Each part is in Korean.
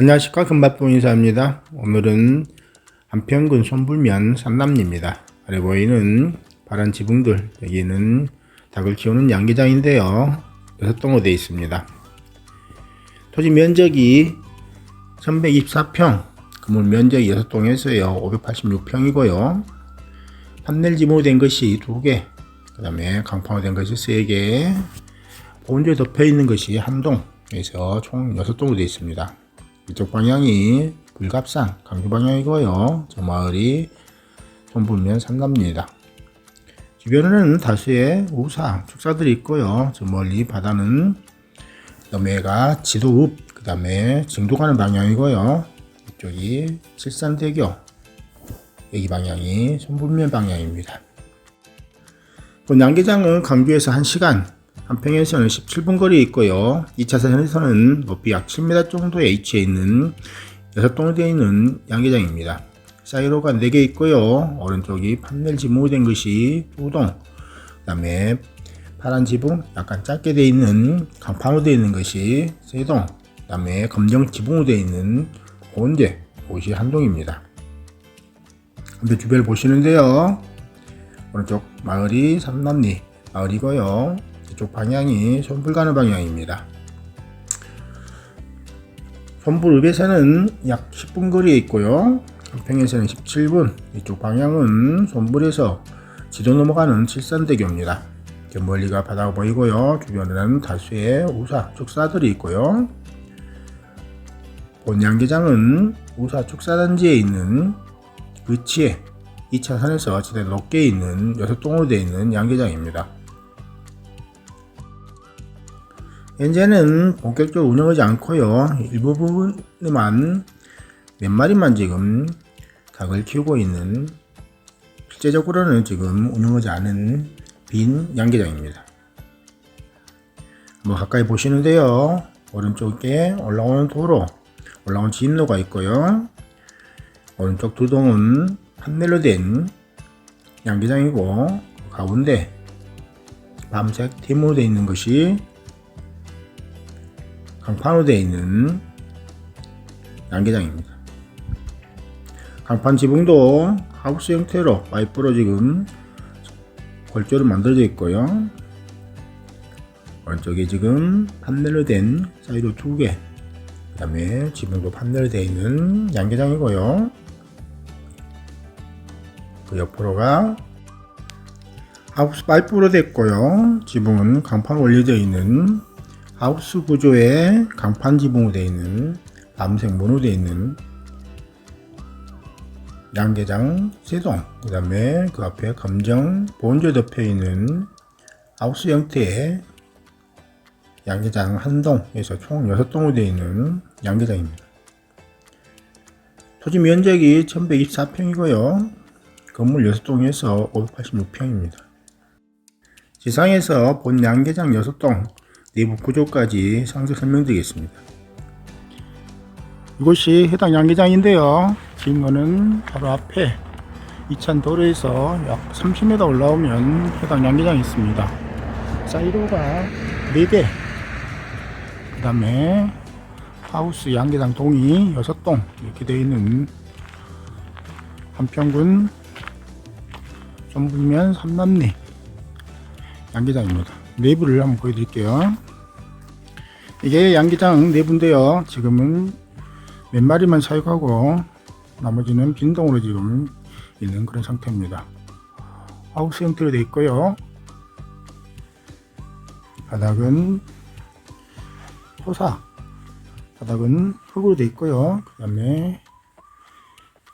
안녕하십니까 금밥봉 인사입니다. 오늘은 한평군 손불면 삼남리입니다. 아래 보이는 파란 지붕들 여기는 닭을 키우는 양계장인데요. 여섯 동으로 되어 있습니다. 토지 면적이 1124평, 건물 면적이 여섯 동에서요 586평이고요. 판넬 지붕으로 된 것이 두 개, 그 다음에 강판으로 된 것이 세 개, 본주에 덮여 있는 것이 한 동, 그래서 총 여섯 동으로 되어 있습니다. 이쪽 방향이 불갑산 강주 방향이고요. 저 마을이 손불면 삼남리입니다. 주변에는 다수의 우사, 축사들이 있고요. 저 멀리 바다는 넘해가 지도읍, 그 다음에 증도 가는 방향이고요. 이쪽이 칠산대교, 여기 방향이 손불면 방향입니다. 본 양계장은 강주에서 1시간, 한평에서는 17분 거리에 있고요. 2차선에서는 높이 약 7m 정도에 위치해 있는 여섯 동으로 되어 있는 양계장입니다. 사이로가 4개 있고요. 오른쪽이 판넬 지붕으로 된 것이 2동, 그 다음에 파란 지붕, 약간 짧게 되어 있는 강판으로 되어 있는 것이 3동, 그 다음에 검정 지붕으로 되어 있는 본대, 곳이 한 동입니다. 근데 주변을 보시는데요. 오른쪽 마을이 삼남리 마을이고요. 이쪽 방향이 손불 가는 방향입니다. 손불읍에서는 약 10분 거리에 있고요. 한평에서는 17분, 이쪽 방향은 손불에서 지도 넘어가는 칠산대교입니다. 저 멀리가 바다가 보이고요. 주변에는 다수의 우사, 축사들이 있고요. 본 양계장은 우사 축사단지에 있는 위치에 2차선에서 지대 높게 있는 여섯 동으로 되어 있는 양계장입니다. 현재는 본격적으로 운영하지 않고요. 일부분만 몇 마리만 지금 닭을 키우고 있는 실제적으로는 지금 운영하지 않은 빈 양계장입니다. 뭐 가까이 보시는데요. 오른쪽에 올라오는 도로, 올라오는 진로가 있고요. 오른쪽 두 동은 판넬로 된 양계장이고 그 가운데 밤색 팀으로 되어 있는 것이 강판으로 되어 있는 양계장입니다. 강판 지붕도 하우스 형태로 파이프로 지금 골조로 만들어져 있고요. 오른쪽에 지금 판넬로 된 사이로 두 개, 그 다음에 지붕도 판넬로 되어 있는 양계장이고요. 그 옆으로가 하우스 파이프로 됐고요. 지붕은 강판 올려져 있는 하우스 구조의 강판 지붕으로 되어 있는 밤색 문으로 되어 있는 양계장 세동 그 다음에 그 앞에 검정 본조 덮여 있는 하우스 형태의 양계장 한 동에서 총 6동으로 되어 있는 양계장입니다. 토지 면적이 1124평이고요. 건물 6동에서 586평입니다. 지상에서 본 양계장 6동 내부 구조까지 상세 설명드리겠습니다. 이곳이 해당 양계장인데요. 지금 거는 바로 앞에 이천 도로에서 약 30m 올라오면 해당 양계장이 있습니다. 사이로가 4대, 그 다음에 하우스 양계장 동이 6동 이렇게 되어 있는 한평군 전북면 삼남리 양계장입니다. 내부를 한번 보여드릴게요. 이게 양계장 내부인데요. 지금은 몇 마리만 사육하고 나머지는 빈동으로 지금 있는 그런 상태입니다. 하우스 형태로 되어 있고요. 바닥은 토사, 바닥은 흙으로 되어 있고요. 그 다음에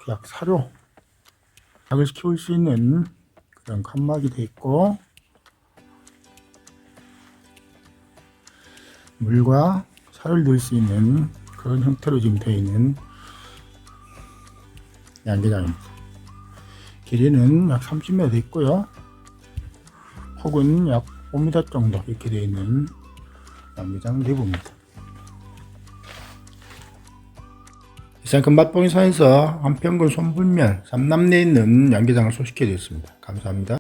약 사료, 닭을 키울 수 있는 그런 칸막이 되어 있고 물과 살을 넣을 수 있는 그런 형태로 지금 되어 있는 양계장입니다. 길이는 약 30m 되어 있고요. 폭은 약 5m 정도 이렇게 되어 있는 양계장 내부입니다. 이상 금밭봉이 산에서 한평군 손불면 삼남내에 있는 양계장을 소식해 드렸습니다. 감사합니다.